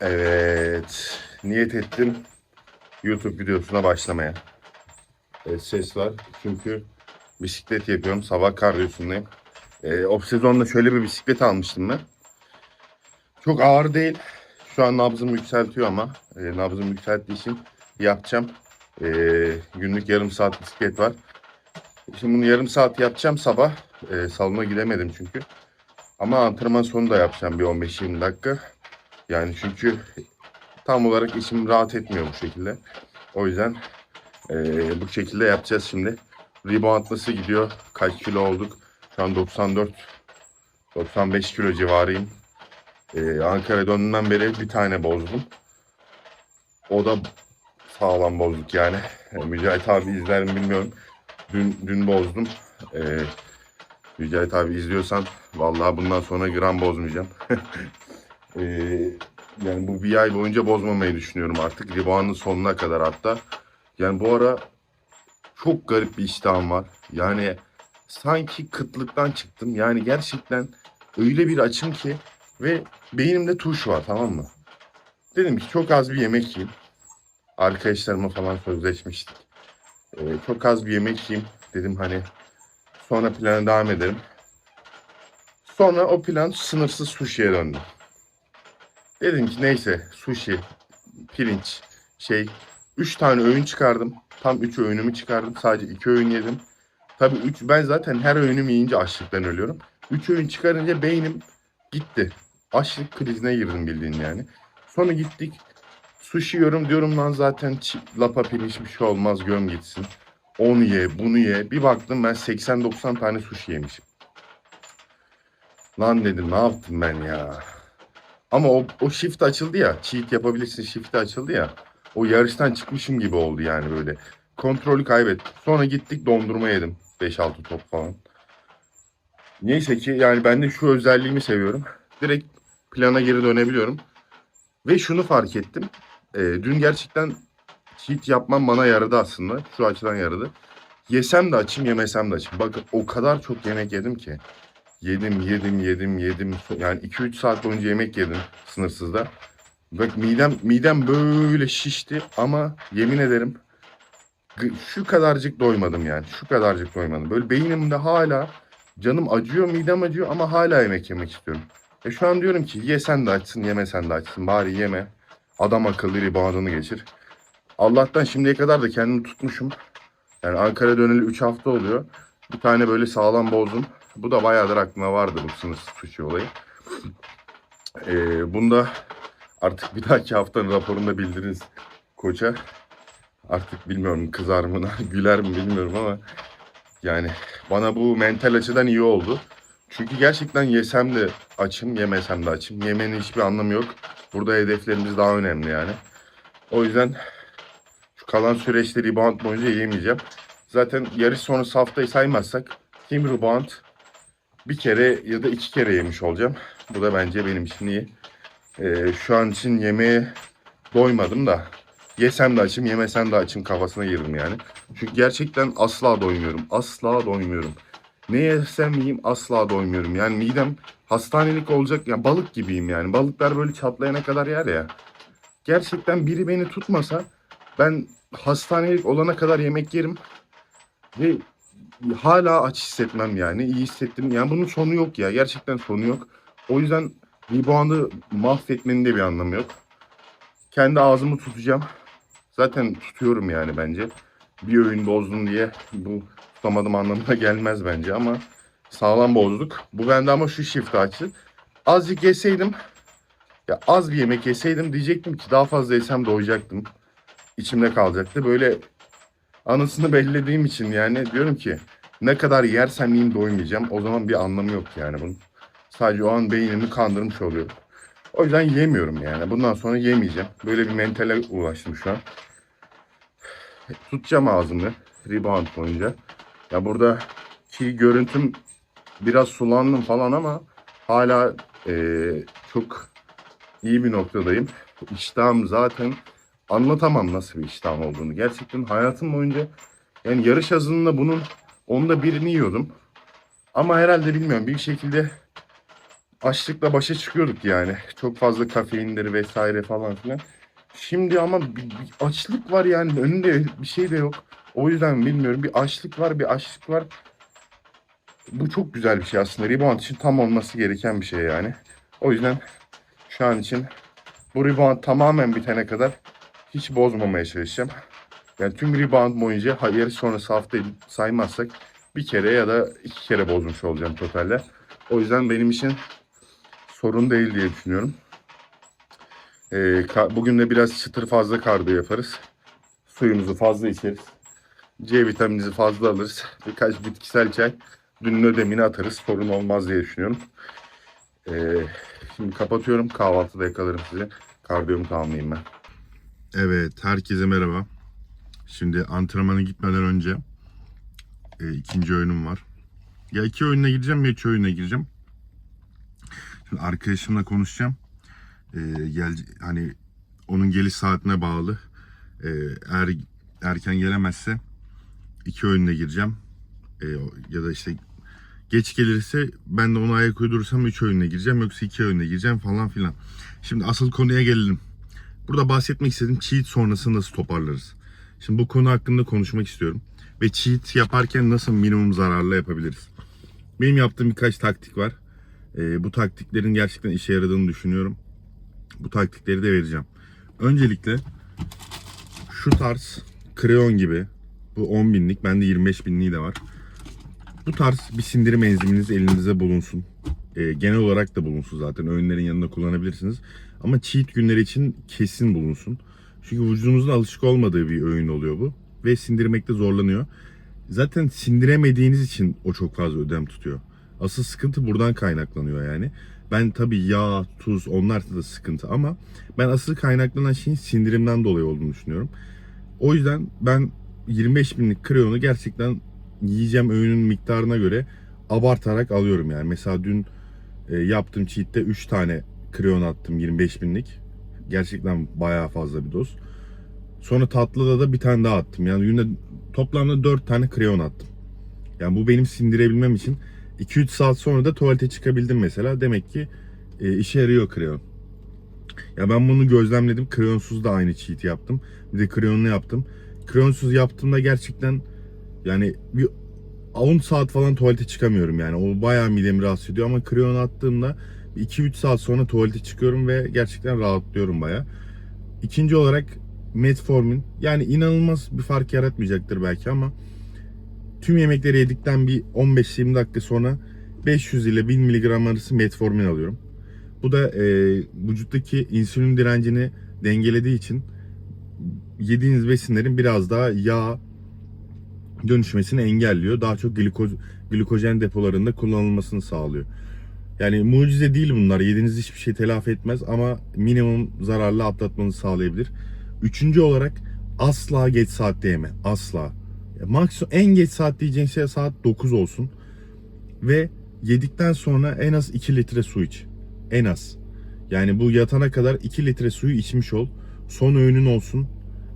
Evet. Niyet ettim YouTube videosuna başlamaya. Evet, ses var çünkü bisiklet yapıyorum. Sabah kardiyosundayım. Ee, off sezonda şöyle bir bisiklet almıştım ben. Çok ağır değil. Şu an nabzım yükseltiyor ama e, nabzım yükselttiği için yapacağım. Ee, günlük yarım saat bisiklet var. Şimdi bunu yarım saat yapacağım sabah. Ee, salona gidemedim çünkü. Ama antrenman sonu da yapacağım bir 15-20 dakika. Yani çünkü tam olarak içim rahat etmiyor bu şekilde. O yüzden eee, bu şekilde yapacağız şimdi. Rebound nasıl gidiyor? Kaç kilo olduk? Şu an 94 95 kilo civarıyım. Eee Ankara döndüğümden beri bir tane bozdum. O da sağlam bozduk yani. E, Mücahit abi izler mi bilmiyorum. Dün, dün bozdum. Eee Mücahit abi izliyorsan vallahi bundan sonra gram bozmayacağım. Ee, yani bu bir ay boyunca bozmamayı düşünüyorum artık. Rebound'ın sonuna kadar hatta. Yani bu ara çok garip bir iştahım var. Yani sanki kıtlıktan çıktım. Yani gerçekten öyle bir açım ki ve beynimde tuş var tamam mı? Dedim ki çok az bir yemek yiyeyim. Arkadaşlarıma falan sözleşmiştik. Ee, çok az bir yemek yiyeyim. Dedim hani sonra plana devam ederim. Sonra o plan sınırsız sushi'ye döndü. Dedim ki neyse sushi, pirinç, şey. Üç tane öğün çıkardım. Tam üç öğünümü çıkardım. Sadece iki öğün yedim. Tabii üç, ben zaten her öğünümü yiyince açlıktan ölüyorum. Üç öğün çıkarınca beynim gitti. Açlık krizine girdim bildiğin yani. Sonra gittik. Sushi yiyorum diyorum lan zaten lapa pirinç bir şey olmaz göm gitsin. Onu ye bunu ye. Bir baktım ben 80-90 tane sushi yemişim. Lan dedim ne yaptım ben ya. Ama o, o shift açıldı ya. Cheat yapabilirsin shift açıldı ya. O yarıştan çıkmışım gibi oldu yani böyle. Kontrolü kaybettim. Sonra gittik dondurma yedim. 5-6 top falan. Neyse ki yani ben de şu özelliğimi seviyorum. Direkt plana geri dönebiliyorum. Ve şunu fark ettim. Ee, dün gerçekten cheat yapmam bana yaradı aslında. Şu açıdan yaradı. Yesem de açım yemesem de açım. Bakın o kadar çok yemek yedim ki. Yedim, yedim, yedim, yedim. Yani 2-3 saat boyunca yemek yedim sınırsızda. Bak midem, midem böyle şişti ama yemin ederim şu kadarcık doymadım yani. Şu kadarcık doymadım. Böyle beynimde hala canım acıyor, midem acıyor ama hala yemek yemek istiyorum. E şu an diyorum ki yesen de açsın, yemesen de açsın. Bari yeme. Adam akıllı reboundını geçir. Allah'tan şimdiye kadar da kendimi tutmuşum. Yani Ankara döneli 3 hafta oluyor. Bir tane böyle sağlam bozdum. Bu da bayağıdır aklıma vardı bu sınırsız sushi olayı. Ee, bunda artık bir dahaki haftanın raporunda bildiririz koça. Artık bilmiyorum kızar mı, güler mi bilmiyorum ama yani bana bu mental açıdan iyi oldu. Çünkü gerçekten yesem de açım, yemesem de açım. Yemenin hiçbir anlamı yok. Burada hedeflerimiz daha önemli yani. O yüzden şu kalan süreçte rebound boyunca yemeyeceğim. Zaten yarış sonrası haftayı saymazsak team rebound bir kere ya da iki kere yemiş olacağım. Bu da bence benim için iyi. Ee, şu an için yemeğe doymadım da yesem de açım yemesem de açım kafasına girdim yani. Çünkü gerçekten asla doymuyorum. Asla doymuyorum. Ne yesem yiyeyim asla doymuyorum. Yani midem hastanelik olacak. Ya balık gibiyim yani. Balıklar böyle çatlayana kadar yer ya. Gerçekten biri beni tutmasa ben hastanelik olana kadar yemek yerim. Ve hala aç hissetmem yani. İyi hissettim. Yani bunun sonu yok ya. Gerçekten sonu yok. O yüzden rebound'ı mahvetmenin de bir anlamı yok. Kendi ağzımı tutacağım. Zaten tutuyorum yani bence. Bir öğün bozdum diye bu tutamadım anlamına gelmez bence ama sağlam bozduk. Bu bende ama şu shift açtı. Azıcık yeseydim ya az bir yemek yeseydim diyecektim ki daha fazla yesem doyacaktım. İçimde kalacaktı. Böyle anısını bellediğim için yani diyorum ki ne kadar yersem yiyeyim doymayacağım. O zaman bir anlamı yok yani bunun. Sadece o an beynimi kandırmış oluyorum. O yüzden yemiyorum yani. Bundan sonra yemeyeceğim. Böyle bir mentale ulaştım şu an. Tutacağım ağzımı rebound boyunca. Ya burada ki görüntüm biraz sulandım falan ama hala eee, çok iyi bir noktadayım. İştahım zaten anlatamam nasıl bir iştahım olduğunu. Gerçekten hayatım boyunca yani yarış hızında bunun onda birini yiyordum. Ama herhalde bilmiyorum bir şekilde açlıkla başa çıkıyorduk yani. Çok fazla kafeinleri vesaire falan filan. Şimdi ama bir, bir açlık var yani önünde bir şey de yok. O yüzden bilmiyorum bir açlık var bir açlık var. Bu çok güzel bir şey aslında. Rebound için tam olması gereken bir şey yani. O yüzden şu an için bu rebound tamamen bitene kadar hiç bozmamaya çalışacağım. Yani tüm rebound boyunca yarış sonrası haftayı saymazsak bir kere ya da iki kere bozmuş olacağım totalde. O yüzden benim için sorun değil diye düşünüyorum. Ee, bugün de biraz çıtır fazla kardiyo yaparız. Suyumuzu fazla içeriz. C vitaminimizi fazla alırız. Birkaç bitkisel çay. Dünün ödemini atarız. Sorun olmaz diye düşünüyorum. Ee, şimdi kapatıyorum. Kahvaltıda yakalarım sizi. Kardiyomu tamamlayayım ben. Evet, herkese merhaba. Şimdi antrenmana gitmeden önce e, ikinci oyunum var. Ya iki oyuna gireceğim ya üç oyuna gireceğim. Şimdi arkadaşımla konuşacağım. E, gel, hani onun geliş saatine bağlı. E, eğer erken gelemezse iki oyuna gireceğim. E, ya da işte geç gelirse ben de ona ayak uydurursam üç oyuna gireceğim. Yoksa iki oyuna gireceğim falan filan. Şimdi asıl konuya gelelim. Burada bahsetmek istediğim cheat sonrası nasıl toparlarız? Şimdi bu konu hakkında konuşmak istiyorum. Ve cheat yaparken nasıl minimum zararla yapabiliriz? Benim yaptığım birkaç taktik var. Ee, bu taktiklerin gerçekten işe yaradığını düşünüyorum. Bu taktikleri de vereceğim. Öncelikle şu tarz kreyon gibi bu 10 binlik bende 25 binliği de var. Bu tarz bir sindirim enziminiz elinize bulunsun. Ee, genel olarak da bulunsun zaten. Öğünlerin yanında kullanabilirsiniz. Ama cheat günleri için kesin bulunsun. Çünkü vücudumuzun alışık olmadığı bir öğün oluyor bu. Ve sindirmekte zorlanıyor. Zaten sindiremediğiniz için o çok fazla ödem tutuyor. Asıl sıkıntı buradan kaynaklanıyor yani. Ben tabii yağ, tuz onlar da sıkıntı ama ben asıl kaynaklanan şeyin sindirimden dolayı olduğunu düşünüyorum. O yüzden ben 25 binlik kriyonu gerçekten yiyeceğim öğünün miktarına göre abartarak alıyorum yani. Mesela dün e, yaptığım cheat'te 3 tane kreyon attım 25 binlik. Gerçekten bayağı fazla bir doz. Sonra tatlıda da bir tane daha attım. Yani günde toplamda 4 tane kreyon attım. Yani bu benim sindirebilmem için 2-3 saat sonra da tuvalete çıkabildim mesela. Demek ki e, işe yarıyor kreyon. Ya ben bunu gözlemledim. Kreyonsuz da aynı cheat yaptım. Bir de kreyonlu yaptım. Kreyonsuz yaptığımda gerçekten yani bir 10 saat falan tuvalete çıkamıyorum yani. O bayağı midemi rahatsız ediyor ama kreyon attığımda 2-3 saat sonra tuvalete çıkıyorum ve gerçekten rahatlıyorum bayağı. İkinci olarak metformin yani inanılmaz bir fark yaratmayacaktır belki ama tüm yemekleri yedikten bir 15-20 dakika sonra 500 ile 1000 mg arası metformin alıyorum. Bu da e, vücuttaki insülin direncini dengelediği için yediğiniz besinlerin biraz daha yağ dönüşmesini engelliyor. Daha çok glikoz, glikojen depolarında kullanılmasını sağlıyor. Yani mucize değil bunlar. Yediğiniz hiçbir şey telafi etmez ama minimum zararla atlatmanızı sağlayabilir. Üçüncü olarak asla geç saatte yeme. Asla. Maksimum en geç saat diyeceğin şey saat 9 olsun. Ve yedikten sonra en az 2 litre su iç. En az. Yani bu yatana kadar 2 litre suyu içmiş ol. Son öğünün olsun.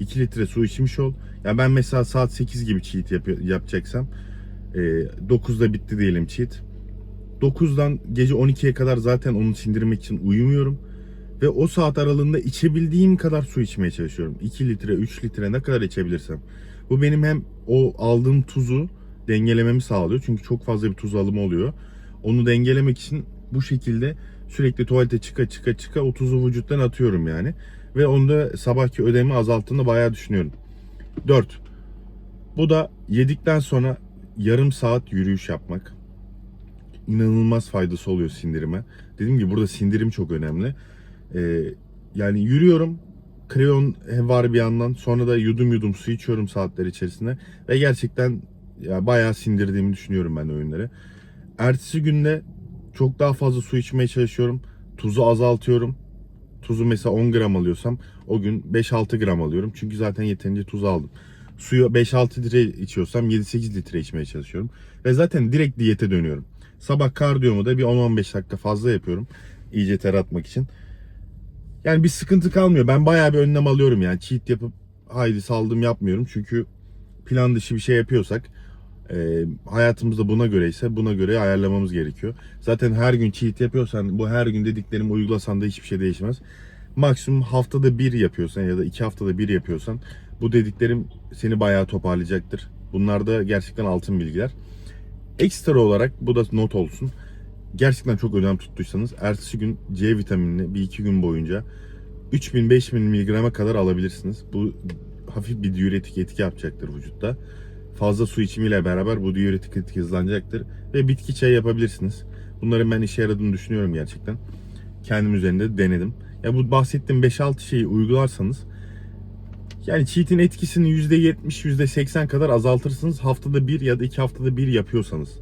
2 litre su içmiş ol. Ya ben mesela saat 8 gibi cheat yap- yapacaksam e, 9'da bitti diyelim cheat. 9'dan gece 12'ye kadar zaten onu sindirmek için uyumuyorum. Ve o saat aralığında içebildiğim kadar su içmeye çalışıyorum. 2 litre, 3 litre ne kadar içebilirsem. Bu benim hem o aldığım tuzu dengelememi sağlıyor. Çünkü çok fazla bir tuz alımı oluyor. Onu dengelemek için bu şekilde sürekli tuvalete çıka çıka çıka o tuzu vücuttan atıyorum yani. Ve onu da sabahki ödemi azalttığını bayağı düşünüyorum. 4. Bu da yedikten sonra yarım saat yürüyüş yapmak. İnanılmaz faydası oluyor sindirime. Dediğim gibi burada sindirim çok önemli. Ee, yani yürüyorum. Kreyon var bir yandan. Sonra da yudum yudum su içiyorum saatler içerisinde. Ve gerçekten ya bayağı sindirdiğimi düşünüyorum ben öğünleri. Ertesi günde çok daha fazla su içmeye çalışıyorum. Tuzu azaltıyorum. Tuzu mesela 10 gram alıyorsam o gün 5-6 gram alıyorum. Çünkü zaten yeterince tuz aldım. Suyu 5-6 litre içiyorsam 7-8 litre içmeye çalışıyorum. Ve zaten direkt diyete dönüyorum. Sabah kardiyomu da bir 10-15 dakika fazla yapıyorum. İyice ter atmak için. Yani bir sıkıntı kalmıyor. Ben bayağı bir önlem alıyorum yani. Cheat yapıp haydi saldım yapmıyorum. Çünkü plan dışı bir şey yapıyorsak Ee, hayatımızda buna göre ise buna göre ayarlamamız gerekiyor. Zaten her gün cheat yapıyorsan bu her gün dediklerimi uygulasan da hiçbir şey değişmez. Maksimum haftada bir yapıyorsan ya da iki haftada bir yapıyorsan bu dediklerim seni bayağı toparlayacaktır. Bunlar da gerçekten altın bilgiler. Ekstra olarak bu da not olsun. Gerçekten çok önem tuttuysanız ertesi gün C vitaminini bir iki gün boyunca 3000-5000 miligrama kadar alabilirsiniz. Bu hafif bir diüretik etki yapacaktır vücutta. Fazla su içimiyle beraber bu diüretik etki hızlanacaktır. Ve bitki çayı yapabilirsiniz. Bunların ben işe yaradığını düşünüyorum gerçekten. Kendim üzerinde de denedim. Ya bu bahsettiğim 5-6 şeyi uygularsanız yani cheat'in etkisini %70, %80 kadar azaltırsınız. Haftada bir ya da iki haftada bir yapıyorsanız.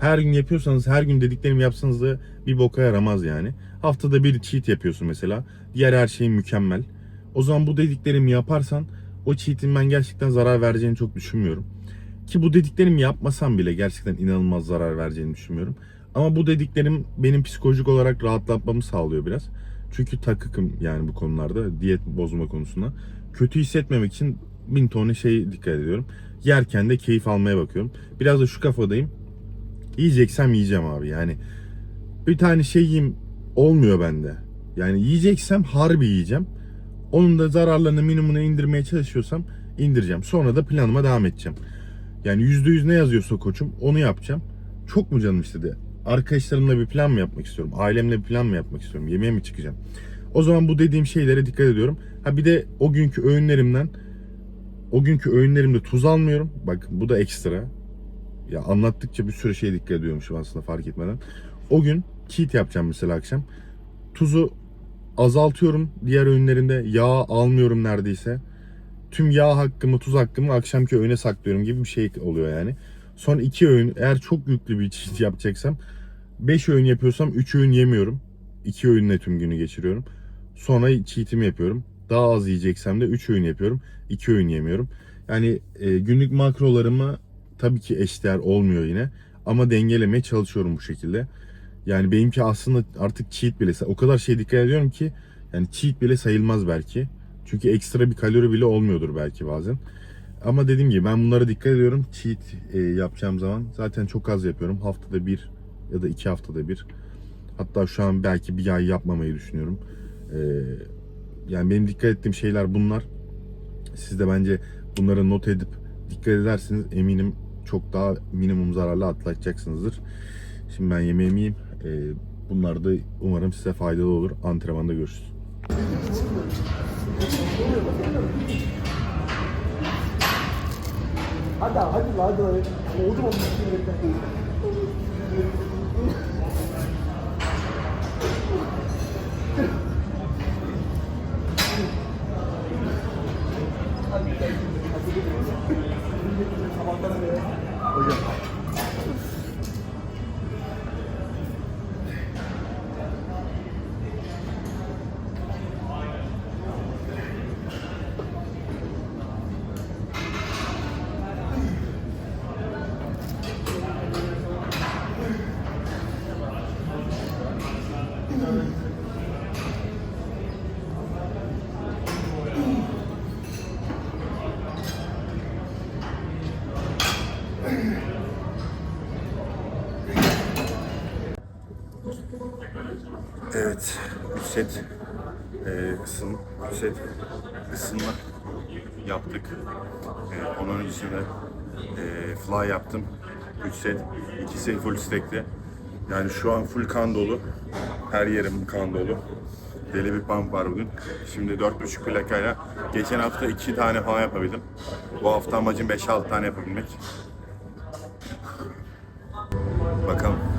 Her gün yapıyorsanız, her gün dediklerimi yapsanız da bir boka yaramaz yani. Haftada bir cheat yapıyorsun mesela. Diğer her şeyin mükemmel. O zaman bu dediklerimi yaparsan o cheat'in ben gerçekten zarar vereceğini çok düşünmüyorum. Ki bu dediklerimi yapmasam bile gerçekten inanılmaz zarar vereceğini düşünmüyorum. Ama bu dediklerim benim psikolojik olarak rahatlatmamı sağlıyor biraz. Çünkü takıkım yani bu konularda diyet bozma konusunda. Kötü hissetmemek için bin tane şey dikkat ediyorum. Yerken de keyif almaya bakıyorum. Biraz da şu kafadayım. Yiyeceksem yiyeceğim abi yani. Bir tane şey yiyeyim olmuyor bende. Yani yiyeceksem harbi yiyeceğim. Onun da zararlarını minimuma indirmeye çalışıyorsam indireceğim. Sonra da planıma devam edeceğim. Yani %100 ne yazıyorsa koçum onu yapacağım. Çok mu canım istedi? Arkadaşlarımla bir plan mı yapmak istiyorum? Ailemle bir plan mı yapmak istiyorum? Yemeğe mi çıkacağım? O zaman bu dediğim şeylere dikkat ediyorum. Ha bir de o günkü öğünlerimden o günkü öğünlerimde tuz almıyorum. Bak bu da ekstra. Ya anlattıkça bir sürü şeye dikkat ediyormuşum aslında fark etmeden. O gün cheat yapacağım mesela akşam. Tuzu azaltıyorum diğer öğünlerimde. Yağ almıyorum neredeyse. Tüm yağ hakkımı, tuz hakkımı akşamki öğüne saklıyorum gibi bir şey oluyor yani. Son iki öğün eğer çok yüklü bir cheat yapacaksam 5 öğün yapıyorsam 3 öğün yemiyorum. 2 öğünle tüm günü geçiriyorum. Sonra cheat'imi yapıyorum. Daha az yiyeceksem de 3 öğün yapıyorum. 2 öğün yemiyorum. Yani e, günlük makrolarımı tabii ki eşdeğer olmuyor yine. Ama dengelemeye çalışıyorum bu şekilde. Yani benimki aslında artık cheat bile o kadar şey dikkat ediyorum ki yani cheat bile sayılmaz belki. Çünkü ekstra bir kalori bile olmuyordur belki bazen. Ama dediğim gibi ben bunlara dikkat ediyorum. Cheat e, yapacağım zaman zaten çok az yapıyorum. Haftada bir ya da iki haftada bir. Hatta şu an belki bir ay yapmamayı düşünüyorum. E, yani benim dikkat ettiğim şeyler bunlar. Siz de bence bunları not edip dikkat ederseniz eminim çok daha minimum zararla atlatacaksınızdır. Şimdi ben yemeğimi yiyeyim. E, bunlar da umarım size faydalı olur. Antrenmanda görüşürüz. Hadi abi, hadi lan hadi lan. Oldu mu? Evet, 3 set e, ısın, set ısınma yaptık. E, onun öncesinde e, fly yaptım. 3 set, 2 set full stack'ti. Yani şu an full kan dolu. Her yerim kan dolu. Deli bir pump var bugün. Şimdi 4.5 plakayla. Geçen hafta 2 tane falan yapabildim. Bu hafta amacım 5-6 tane yapabilmek. Bakalım.